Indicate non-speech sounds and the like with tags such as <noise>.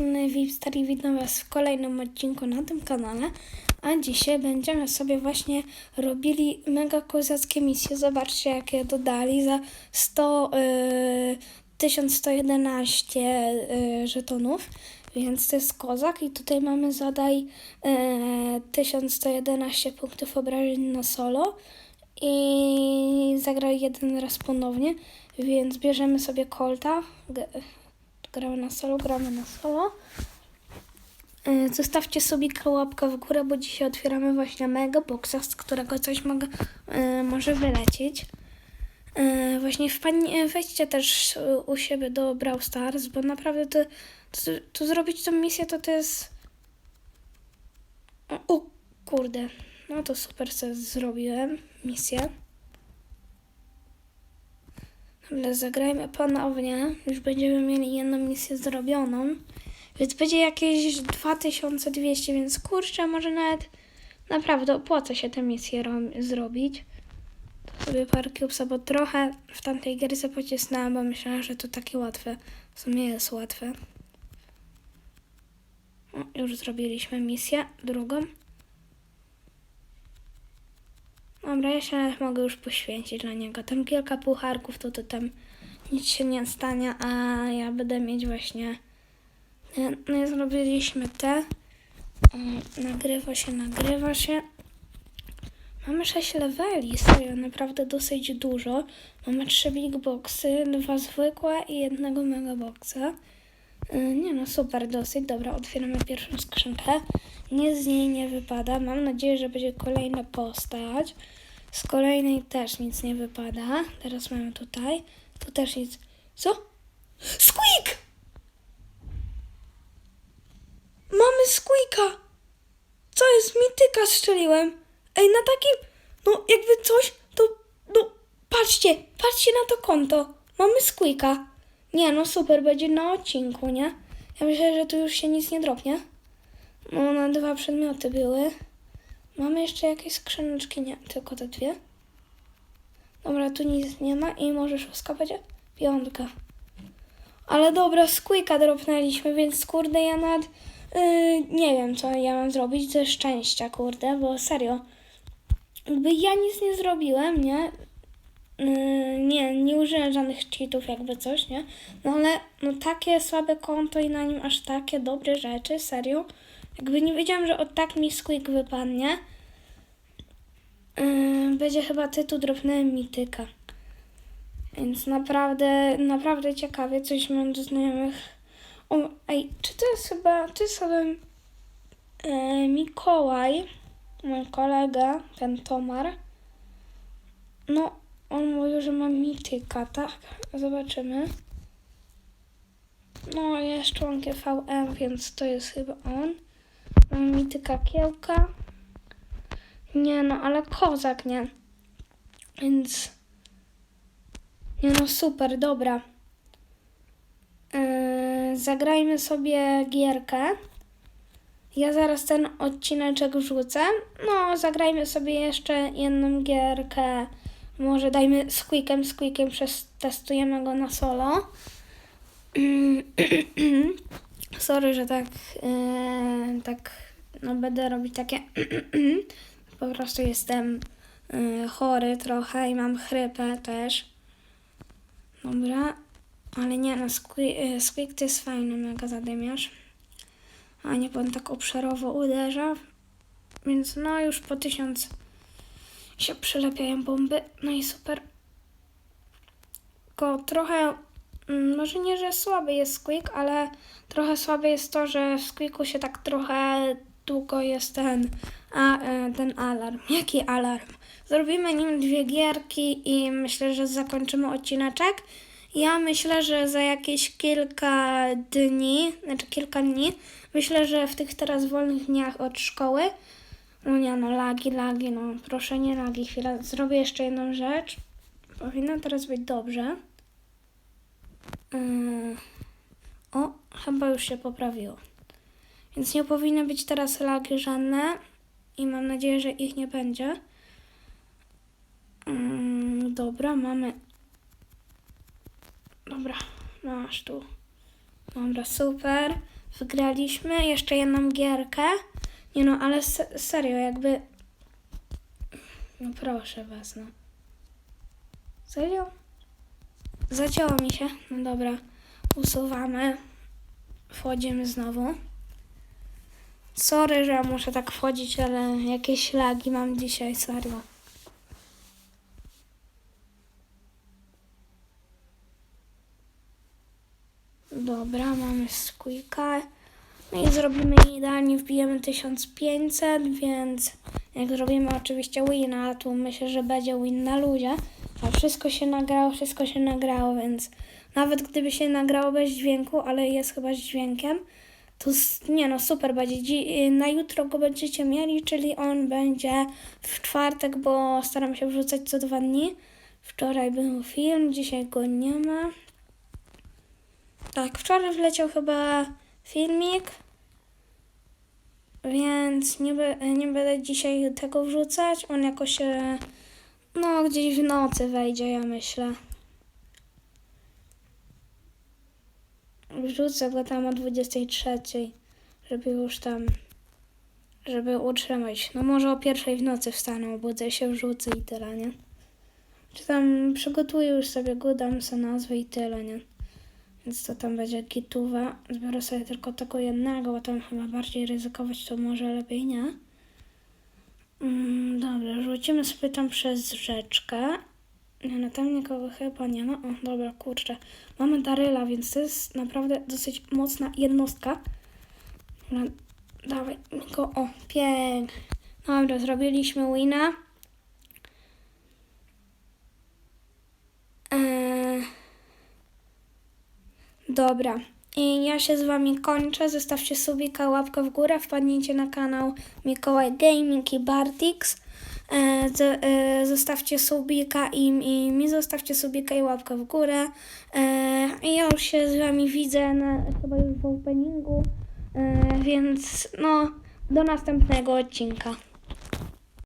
strony Vipstar i witam Was w kolejnym odcinku na tym kanale. A dzisiaj będziemy sobie właśnie robili mega kozackie misje. Zobaczcie, jakie dodali za 100, y, 1111 y, żetonów. Więc to jest kozak i tutaj mamy zadaj y, 1111 punktów obrażeń na solo i zagraj jeden raz ponownie, więc bierzemy sobie Colta. Gramy na solo, gramy na solo. E, Zostawcie sobie łapkę w górę, bo dzisiaj otwieramy właśnie mega boxa, z którego coś mogę, e, może wylecieć. E, właśnie wpadnie, wejdźcie też u siebie do Brawl Stars, bo naprawdę to, to, to zrobić tą misję to to jest... O, o kurde, no to super sobie zrobiłem misję. Ale zagrajmy ponownie. Już będziemy mieli jedną misję zrobioną. Więc będzie jakieś 2200, więc kurczę, może nawet naprawdę opłaca się tę misję ro- zrobić. To sobie parę cubesa, bo trochę w tamtej gierce pocisnęłam, bo myślałam, że to takie łatwe. W sumie jest łatwe. O, już zrobiliśmy misję drugą. Dobra, ja się mogę już poświęcić dla niego. Tam kilka pucharków, to, to tam nic się nie stanie, a ja będę mieć właśnie... Nie, No i zrobiliśmy te. Nagrywa się, nagrywa się. Mamy 6 leveli, serio, naprawdę dosyć dużo. Mamy 3 big boxy, dwa zwykłe i jednego mega boxa. Y, Nie no, super, dosyć. Dobra, otwieramy pierwszą skrzynkę. Nic z niej nie wypada. Mam nadzieję, że będzie kolejna postać. Z kolejnej też nic nie wypada. Teraz mamy tutaj. Tu też nic. Co? Squeak! Mamy Squeaka! Co jest? Mityka strzeliłem. Ej, na takim... No, jakby coś, to... No, patrzcie, patrzcie na to konto. Mamy Squeaka. Nie, no super, będzie na odcinku, nie? Ja myślę, że tu już się nic nie dropnie. Dwa przedmioty były. Mamy jeszcze jakieś skrzyneczki? Nie, tylko te dwie. Dobra, tu nic nie ma i może szóstka? Piątka. Ale dobra, squeaka dropnęliśmy, więc kurde, ja nad... Yy, nie wiem, co ja mam zrobić ze szczęścia, kurde, bo serio. Jakby ja nic nie zrobiłem, nie? Yy, nie, nie użyłem żadnych cheatów, jakby coś, nie? No ale no takie słabe konto i na nim aż takie dobre rzeczy, serio. Jakby nie wiedziałam, że od tak mi squeak wypadnie. Yy, będzie chyba tytuł drobnęłem mityka. Więc naprawdę, naprawdę ciekawie, coś mam do znajomych. O, ej, czy to jest chyba, to jest chyba e, Mikołaj, mój kolega, ten Tomar. No, on mówił, że ma mityka, tak? Zobaczymy. No, jest członkiem VM, więc to jest chyba on. Mityka kiełka. Nie no, ale kozak, nie? Więc... Nie no, super, dobra. Yy, zagrajmy sobie gierkę. Ja zaraz ten odcineczek wrzucę. No, zagrajmy sobie jeszcze jedną gierkę. Może dajmy z Quickiem testujemy go na solo. <clears throat> <clears throat> Sorry, że tak, yy, tak, no będę robić takie. <clears throat> po prostu jestem yy, chory trochę i mam chrypę też. Dobra, ale nie no, Squeak, y, Squeak to jest fajny mega zadymiarz. A nie, bo on tak obszarowo uderza. Więc no już po tysiąc się przylepiają bomby. No i super. Tylko trochę, może nie, że słaby jest Squeak, ale trochę słabe jest to, że w Squeaku się tak trochę długo jest ten, a, e, ten alarm. <laughs> Jaki alarm? Zrobimy nim dwie gierki i myślę, że zakończymy odcineczek. Ja myślę, że za jakieś kilka dni, znaczy kilka dni, myślę, że w tych teraz wolnych dniach od szkoły, no nie no, lagi, lagi, no proszę nie lagi, chwila, zrobię jeszcze jedną rzecz. Powinno teraz być dobrze. Yy, o, chyba już się poprawiło. Więc nie powinny być teraz lagi żadne i mam nadzieję, że ich nie będzie. Mm, dobra, mamy. Dobra, masz tu. Dobra, super. wygraliśmy jeszcze jedną gierkę. Nie no, ale se- serio, jakby... No proszę was, no. Serio? Zacięło mi się. No dobra, usuwamy. Wchodzimy znowu. Sorry, że muszę tak wchodzić, ale jakieś lagi mam dzisiaj, serio. Dobra, mamy squeaka. No i zrobimy idealnie, wbijemy 1500, więc jak zrobimy oczywiście wina, to myślę, że będzie win na ludzie. A wszystko się nagrało, wszystko się nagrało, więc nawet gdyby się nagrało bez dźwięku, ale jest chyba z dźwiękiem, to nie no, super będzie. Dzi- na jutro go będziecie mieli, czyli on będzie w czwartek, bo staram się wrzucać co dwa dni. Wczoraj był film, dzisiaj go nie ma. Tak, wczoraj wleciał chyba filmik, więc nie, be, nie będę dzisiaj tego wrzucać. On jakoś, e, no gdzieś w nocy wejdzie, ja myślę. Wrzucę go tam o 23, żeby już tam, żeby utrzymać. No może o pierwszej w nocy wstanę, obudzę się, wrzucę i tyle, nie? Czy tam przygotuję już sobie go, dam sobie nazwę i tyle, nie? Więc to tam będzie gituwa. Zbiorę sobie tylko tego jednego, bo tam chyba bardziej ryzykować to może lepiej nie. Mm, dobra, rzucimy sobie tam przez rzeczkę. Nie, no tam nikogo chyba nie ma. O, dobra, kurczę. Mamy Daryla, więc to jest naprawdę dosyć mocna jednostka. Dobra, dawaj go. O, pięknie. Dobra, zrobiliśmy wina. Eee... Dobra. I ja się z wami kończę. Zostawcie subika, łapkę w górę. Wpadnijcie na kanał Mikołaj Gaming i Bartix. E, e, zostawcie subika i, mi zostawcie subika i łapkę w górę. E, I ja już się z wami widzę na, chyba już w openingu. Więc no, do następnego odcinka.